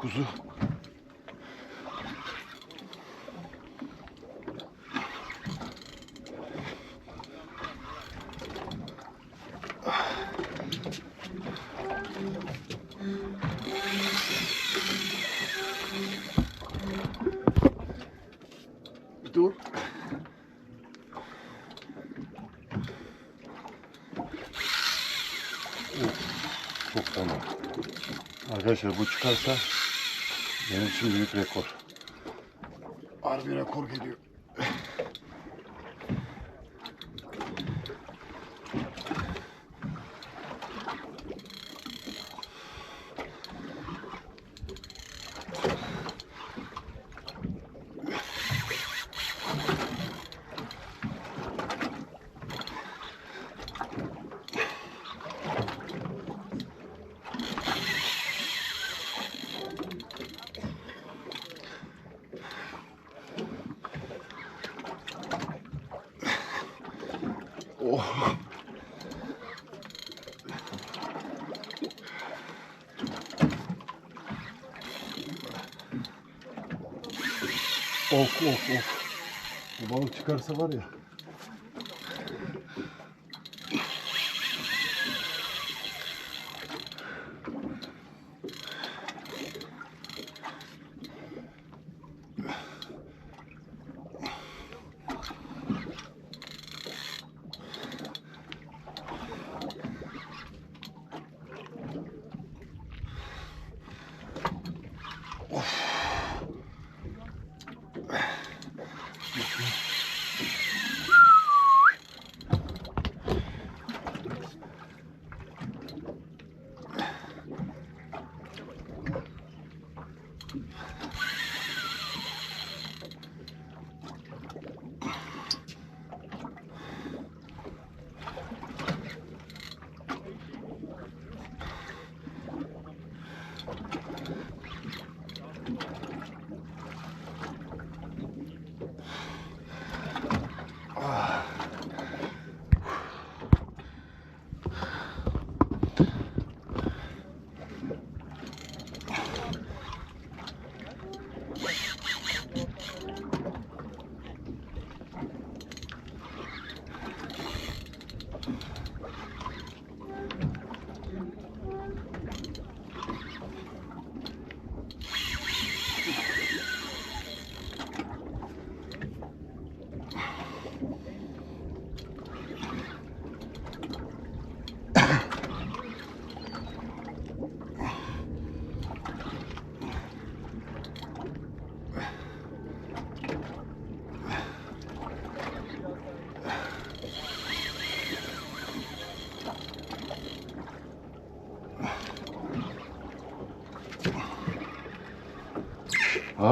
kuzu. Dur. Çok tamam. Arkadaşlar bu çıkarsa benim için büyük rekor. Harbi rekor geliyor. Of of of. Bu balık çıkarsa var ya.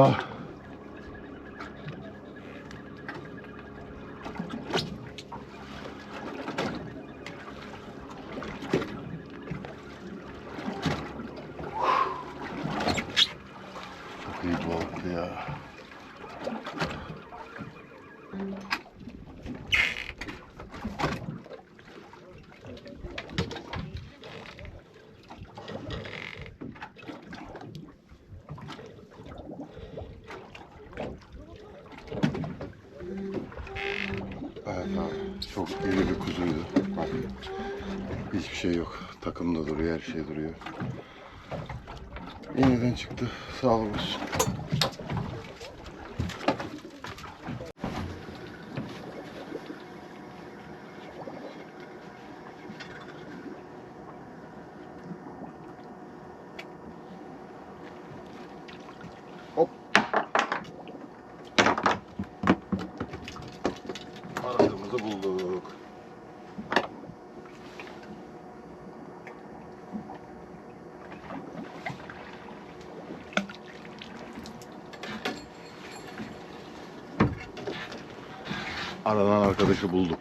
Oh. Çok iyi bir kuzuydu. Bak. Hiçbir şey yok. Takımda duruyor, her şey duruyor. İğneden çıktı. Sağ olsun. Aradığımızı bulduk. Arkadaşı bulduk.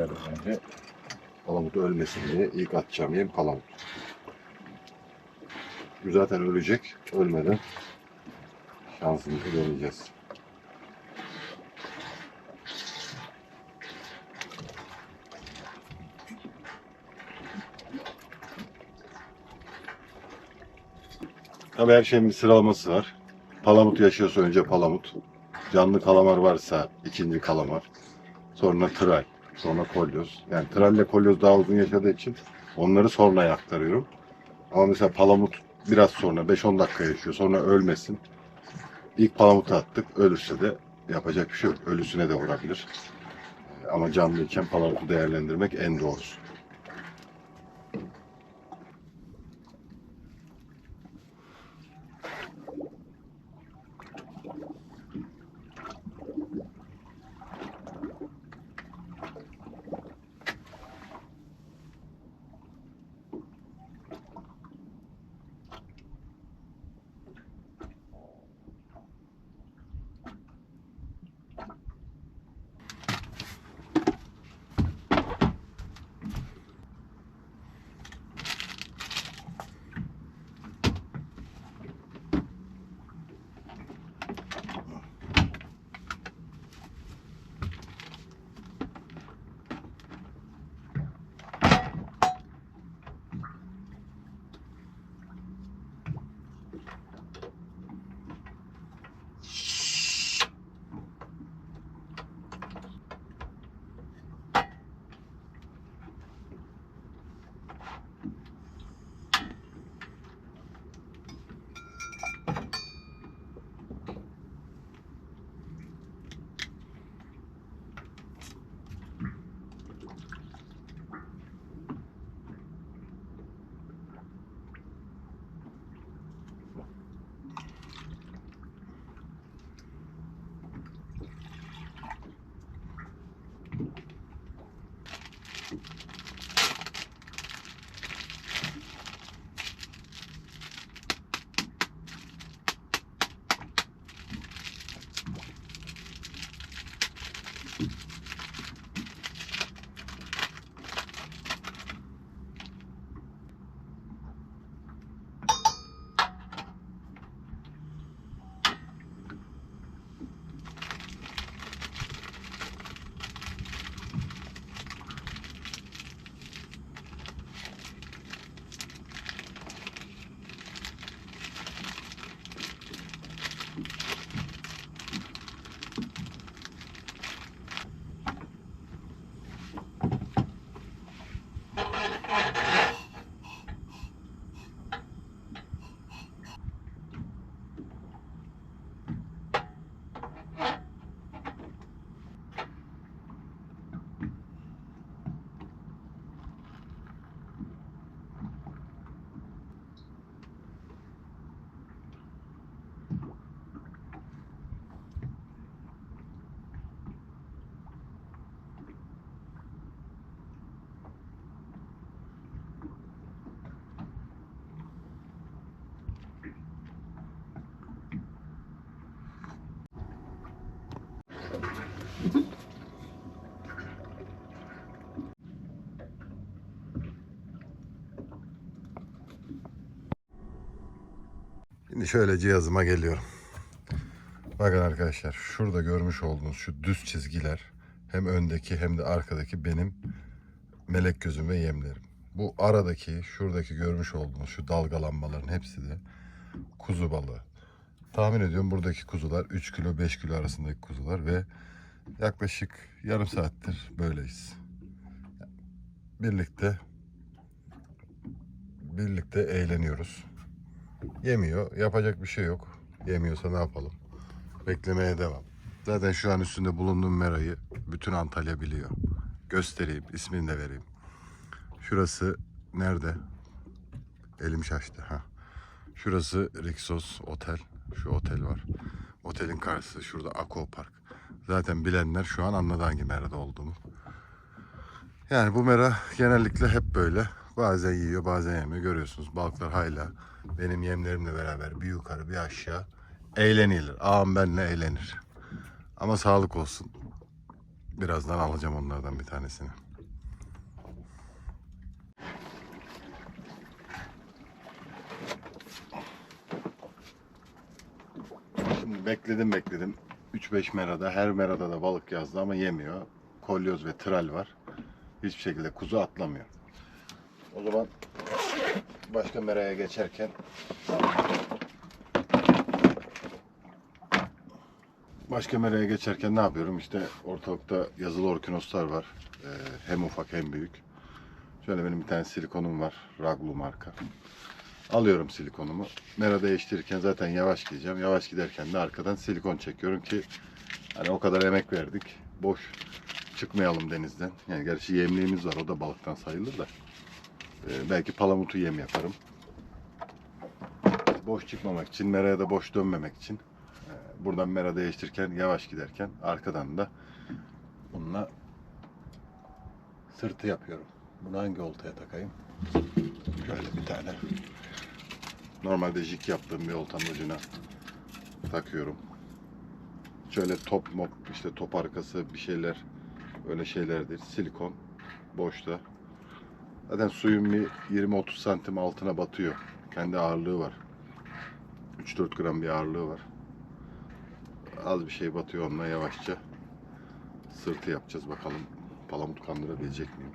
Yemlerden önce palamut ölmesin diye ilk atacağım yem palamut. Zaten ölecek. Ölmeden şansımızı deneyeceğiz. Tabii her şeyin bir sıralaması var. Palamut yaşıyorsa önce palamut. Canlı kalamar varsa ikinci kalamar. Sonra tral. Sonra kolyoz. Yani tralle kolyoz daha uzun yaşadığı için onları sonraya aktarıyorum. Ama mesela palamut biraz sonra 5-10 dakika yaşıyor. Sonra ölmesin. İlk palamutu attık. Ölürse de yapacak bir şey yok. Ölüsüne de vurabilir. Ama canlıyken palamutu değerlendirmek en doğrusu. Şimdi şöyle cihazıma geliyorum. Bakın arkadaşlar şurada görmüş olduğunuz şu düz çizgiler hem öndeki hem de arkadaki benim melek gözüm ve yemlerim. Bu aradaki şuradaki görmüş olduğunuz şu dalgalanmaların hepsi de kuzu balığı. Tahmin ediyorum buradaki kuzular 3 kilo 5 kilo arasındaki kuzular ve yaklaşık yarım saattir böyleyiz. Birlikte birlikte eğleniyoruz. Yemiyor. Yapacak bir şey yok. Yemiyorsa ne yapalım? Beklemeye devam. Zaten şu an üstünde bulunduğum merayı bütün Antalya biliyor. Göstereyim. ismini de vereyim. Şurası nerede? Elim şaştı. Ha. Şurası Rixos Otel. Şu otel var. Otelin karşısı. Şurada Aqua Park. Zaten bilenler şu an anladı hangi merada olduğumu. Yani bu mera genellikle hep böyle. Bazen yiyor bazen yemiyor. Görüyorsunuz balıklar hala benim yemlerimle beraber bir yukarı bir aşağı eğlenilir. Ağam benle eğlenir. Ama sağlık olsun. Birazdan alacağım onlardan bir tanesini. Şimdi bekledim bekledim. 3-5 merada her merada da balık yazdı ama yemiyor. Kolyoz ve tral var. Hiçbir şekilde kuzu atlamıyor. O zaman başka meraya geçerken Başka meraya geçerken ne yapıyorum? İşte ortalıkta yazılı orkinoslar var. Ee, hem ufak hem büyük. Şöyle benim bir tane silikonum var. Raglu marka. Alıyorum silikonumu. Mera değiştirirken zaten yavaş gideceğim. Yavaş giderken de arkadan silikon çekiyorum ki hani o kadar emek verdik. Boş çıkmayalım denizden. Yani gerçi yemliğimiz var. O da balıktan sayılır da. Ee, belki palamutu yem yaparım. Boş çıkmamak için, meraya da boş dönmemek için buradan mera değiştirirken yavaş giderken arkadan da bununla sırtı yapıyorum. Bunu hangi oltaya takayım? Şöyle bir tane. Normalde jig yaptığım bir oltanın ucuna takıyorum. Şöyle top mop işte top arkası bir şeyler öyle şeylerdir. Silikon boşta. Zaten suyun bir 20-30 santim altına batıyor. Kendi ağırlığı var. 3-4 gram bir ağırlığı var. Az bir şey batıyor onunla yavaşça sırtı yapacağız. Bakalım palamut kandırabilecek miyim?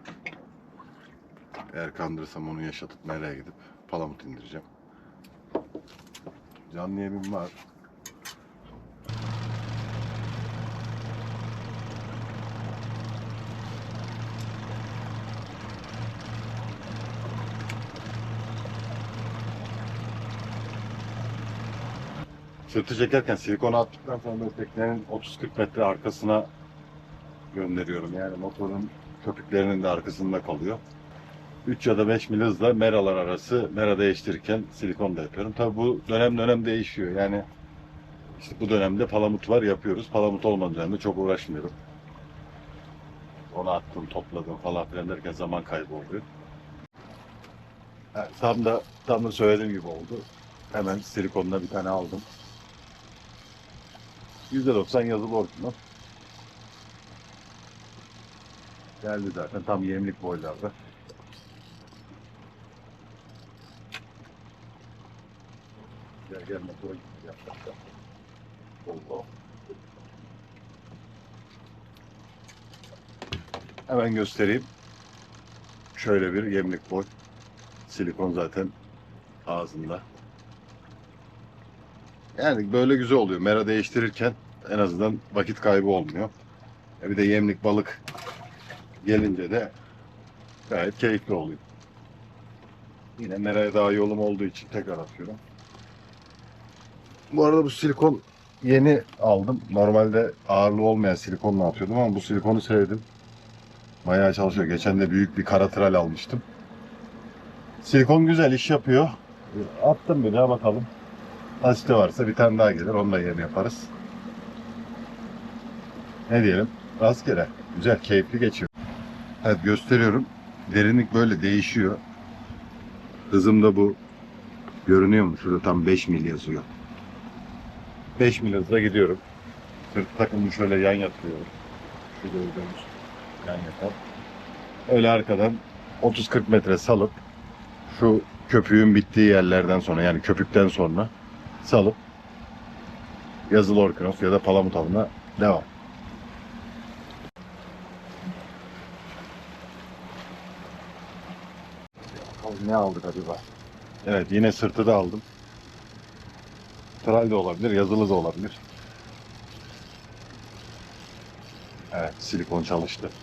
Eğer kandırırsam onu yaşatıp nereye gidip palamut indireceğim. Canlı yemim var Sırtı çekerken silikonu attıktan sonra böyle teknenin 30-40 metre arkasına gönderiyorum. Yani motorun köpüklerinin de arkasında kalıyor. 3 ya da 5 mil hızla meralar arası mera değiştirirken silikon da yapıyorum. Tabi bu dönem dönem değişiyor. Yani işte bu dönemde palamut var yapıyoruz. Palamut olmadığı dönemde çok uğraşmıyorum. Onu attım, topladım falan filan derken zaman kaybı oluyor. Evet, tam da tam da söylediğim gibi oldu. Hemen silikonla bir tane aldım. %90 yazılı orijinal. Geldi zaten tam yemlik boylarda. Gel gel motora git. Yap, yap, yap. Allah. Hemen göstereyim. Şöyle bir yemlik boy. Silikon zaten ağzında. Yani böyle güzel oluyor. Mera değiştirirken en azından vakit kaybı olmuyor. E bir de yemlik balık gelince de gayet keyifli oluyor. Yine meraya daha yolum olduğu için tekrar atıyorum. Bu arada bu silikon yeni aldım. Normalde ağırlığı olmayan silikonla atıyordum ama bu silikonu sevdim. Bayağı çalışıyor. Geçen de büyük bir kara tral almıştım. Silikon güzel iş yapıyor. Attım bir daha bakalım. Asite varsa bir tane daha gelir. Onu da yem yaparız. Ne diyelim? Rastgele. Güzel, keyifli geçiyor. Evet gösteriyorum. Derinlik böyle değişiyor. Hızım da bu. Görünüyor mu? Şurada tam 5 mil yazıyor. 5 mil hızla gidiyorum. Sırt takımı şöyle yan yatırıyorum. Şurada gördüğünüz yan yatar. Öyle arkadan 30-40 metre salıp şu köpüğün bittiği yerlerden sonra yani köpükten sonra salıp yazılı orkinos ya da palamut avına devam. Bakalım ne aldık acaba? Evet yine sırtı da aldım. Tral de olabilir, yazılı da olabilir. Evet silikon çalıştı.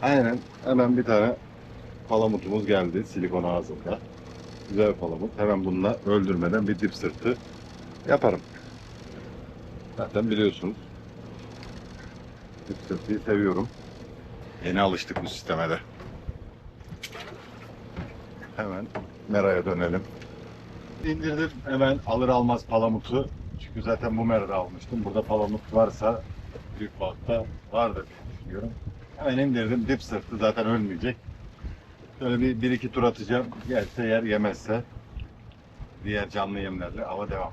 Aynen. Hemen bir tane palamutumuz geldi silikon ağzında. Güzel palamut. Hemen bununla öldürmeden bir dip sırtı yaparım. Zaten biliyorsunuz. Dip sırtıyı seviyorum. Yeni alıştık bu sisteme de. Hemen meraya dönelim. İndirdim. Hemen alır almaz palamutu. Çünkü zaten bu merada almıştım. Burada palamut varsa büyük balıkta vardır diye düşünüyorum. Hemen indirdim. Dip sırtı zaten ölmeyecek. Şöyle bir, bir iki tur atacağım. Yerse yer yemezse diğer canlı yemlerle hava devam.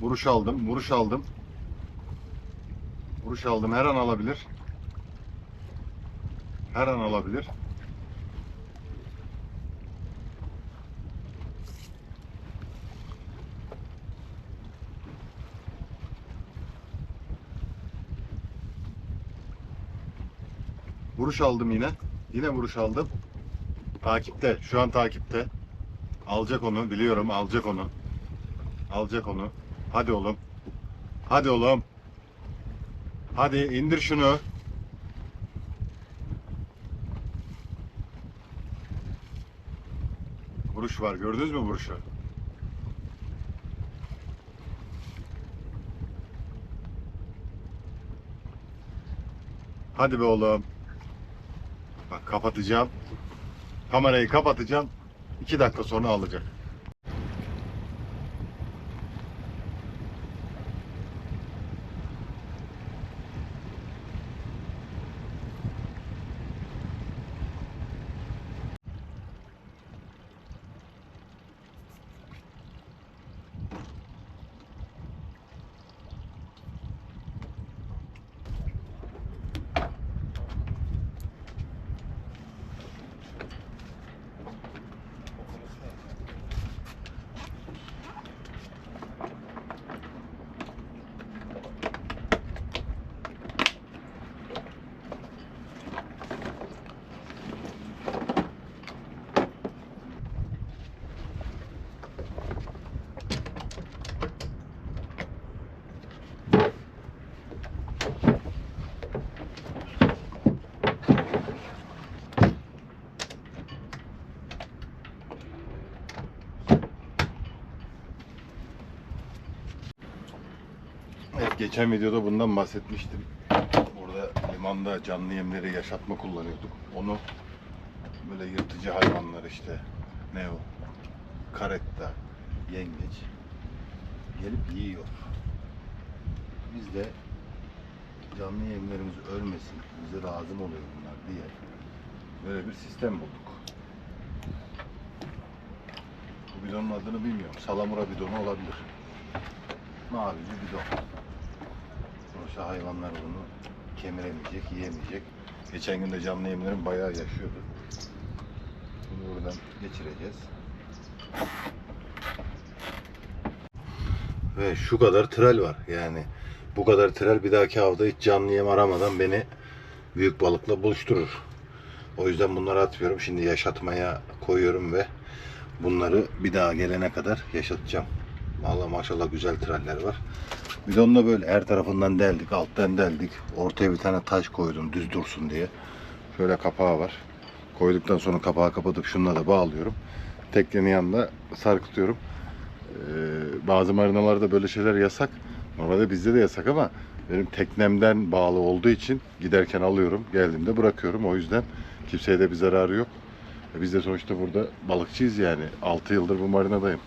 Vuruş aldım, vuruş aldım. Vuruş aldım. Her an alabilir. Her an alabilir. Vuruş aldım yine. Yine vuruş aldım. Takipte. Şu an takipte. Alacak onu. Biliyorum alacak onu. Alacak onu. Hadi oğlum. Hadi oğlum. Hadi indir şunu. Vuruş var. Gördünüz mü vuruşu? Hadi be oğlum. Kapatacağım. Kamerayı kapatacağım. İki dakika sonra alacak. Evet geçen videoda bundan bahsetmiştim. Burada limanda canlı yemleri yaşatma kullanıyorduk. Onu böyle yırtıcı hayvanlar işte ne o? Karetta, yengeç gelip yiyor. Biz de canlı yemlerimiz ölmesin, bize lazım oluyor bunlar diye böyle bir sistem bulduk. Bu bidonun adını bilmiyorum. Salamura bidonu olabilir. Mavi bir bidon. Sonuçta hayvanlar bunu kemiremeyecek, yiyemeyecek. Geçen gün de canlı yemlerim bayağı yaşıyordu. Bunu buradan geçireceğiz. Ve şu kadar tral var yani. Bu kadar tral bir dahaki avda hiç canlı yem aramadan beni büyük balıkla buluşturur. O yüzden bunları atmıyorum. Şimdi yaşatmaya koyuyorum ve bunları bir daha gelene kadar yaşatacağım. Vallahi maşallah güzel traller var. Bidonla böyle her tarafından deldik, alttan deldik. Ortaya bir tane taş koydum düz dursun diye. Şöyle kapağı var. Koyduktan sonra kapağı kapatıp şununla da bağlıyorum. Teknenin yanında sarkıtıyorum. Ee, bazı marinalarda böyle şeyler yasak. Normalde bizde de yasak ama benim teknemden bağlı olduğu için giderken alıyorum, geldiğimde bırakıyorum. O yüzden kimseye de bir zararı yok. E Biz de sonuçta burada balıkçıyız yani. 6 yıldır bu marinadayım.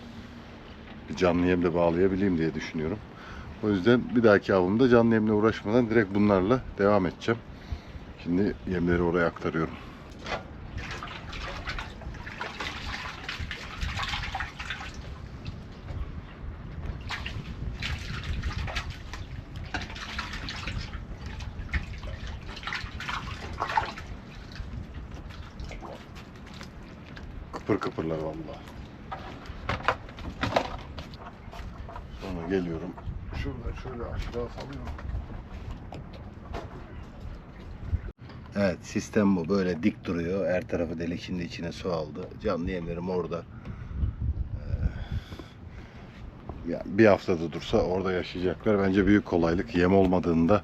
Canlı yemle bağlayabileyim diye düşünüyorum. O yüzden bir dahaki avımda canlı yemle uğraşmadan direkt bunlarla devam edeceğim. Şimdi yemleri oraya aktarıyorum. Kıpır kıpırlar vallahi. Sonra geliyorum. Şuradan şöyle aşağı salıyorum. Evet sistem bu. Böyle dik duruyor. Her tarafı delik şimdi içine su aldı. Canlı yemlerim orada. Ee, ya bir haftada dursa orada yaşayacaklar. Bence büyük kolaylık. Yem olmadığında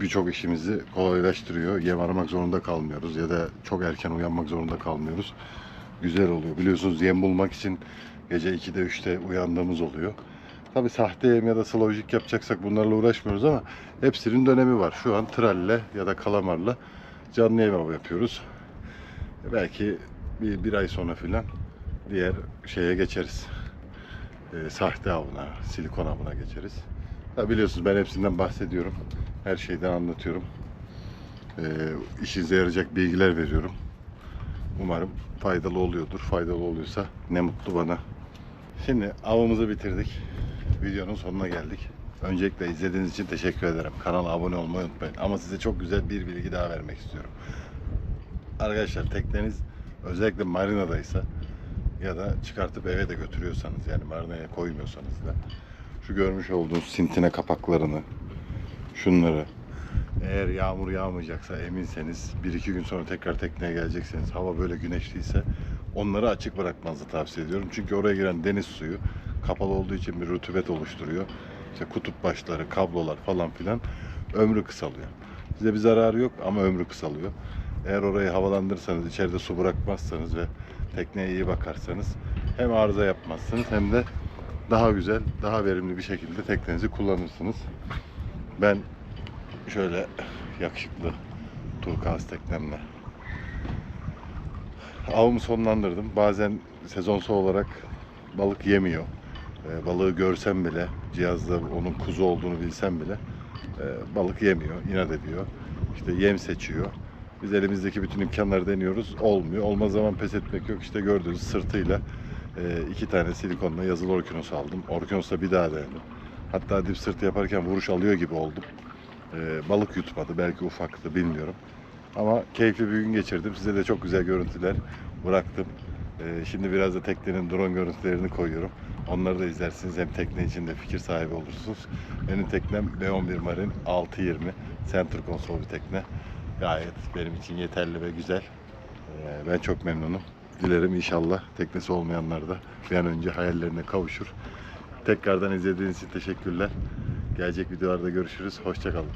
birçok işimizi kolaylaştırıyor. Yem aramak zorunda kalmıyoruz ya da çok erken uyanmak zorunda kalmıyoruz. Güzel oluyor. Biliyorsunuz yem bulmak için gece 2'de 3'te uyandığımız oluyor. Tabi sahte yem ya da slowjik yapacaksak bunlarla uğraşmıyoruz ama hepsinin dönemi var. Şu an tralle ya da kalamarla canlı yem avı yapıyoruz. Belki bir, bir ay sonra filan diğer şeye geçeriz. Ee, sahte avına, silikon avına geçeriz. Ya biliyorsunuz ben hepsinden bahsediyorum. Her şeyden anlatıyorum. Ee, işinize yarayacak bilgiler veriyorum. Umarım faydalı oluyordur. Faydalı oluyorsa ne mutlu bana. Şimdi avımızı bitirdik. Videonun sonuna geldik. Öncelikle izlediğiniz için teşekkür ederim. Kanala abone olmayı unutmayın. Ama size çok güzel bir bilgi daha vermek istiyorum. Arkadaşlar tekneniz özellikle marinadaysa ya da çıkartıp eve de götürüyorsanız yani marinaya koymuyorsanız da şu görmüş olduğunuz sintine kapaklarını şunları eğer yağmur yağmayacaksa eminseniz bir iki gün sonra tekrar tekneye gelecekseniz hava böyle güneşliyse onları açık bırakmanızı tavsiye ediyorum. Çünkü oraya giren deniz suyu kapalı olduğu için bir rutubet oluşturuyor. İşte kutup başları, kablolar falan filan ömrü kısalıyor. Size bir zararı yok ama ömrü kısalıyor. Eğer orayı havalandırırsanız, içeride su bırakmazsanız ve tekneye iyi bakarsanız hem arıza yapmazsınız hem de daha güzel, daha verimli bir şekilde teknenizi kullanırsınız. Ben şöyle yakışıklı turkuaz teknemle avımı sonlandırdım. Bazen sezonsal olarak balık yemiyor. Ee, balığı görsem bile, cihazda onun kuzu olduğunu bilsem bile e, balık yemiyor, inat ediyor. İşte yem seçiyor. Biz elimizdeki bütün imkanları deniyoruz. Olmuyor. Olmaz zaman pes etmek yok. İşte gördüğünüz sırtıyla e, iki tane silikonla yazılı orkinos aldım. Orkinosla bir daha denedim. Hatta dip sırtı yaparken vuruş alıyor gibi oldum. E, balık yutmadı. Belki ufaktı bilmiyorum. Ama keyifli bir gün geçirdim. Size de çok güzel görüntüler bıraktım. E, şimdi biraz da teknenin drone görüntülerini koyuyorum. Onları da izlersiniz. Hem tekne içinde fikir sahibi olursunuz. Benim teknem B11 Marin 620. Center konsol bir tekne. Gayet benim için yeterli ve güzel. Ee, ben çok memnunum. Dilerim inşallah teknesi olmayanlar da bir an önce hayallerine kavuşur. Tekrardan izlediğiniz için teşekkürler. Gelecek videolarda görüşürüz. Hoşçakalın.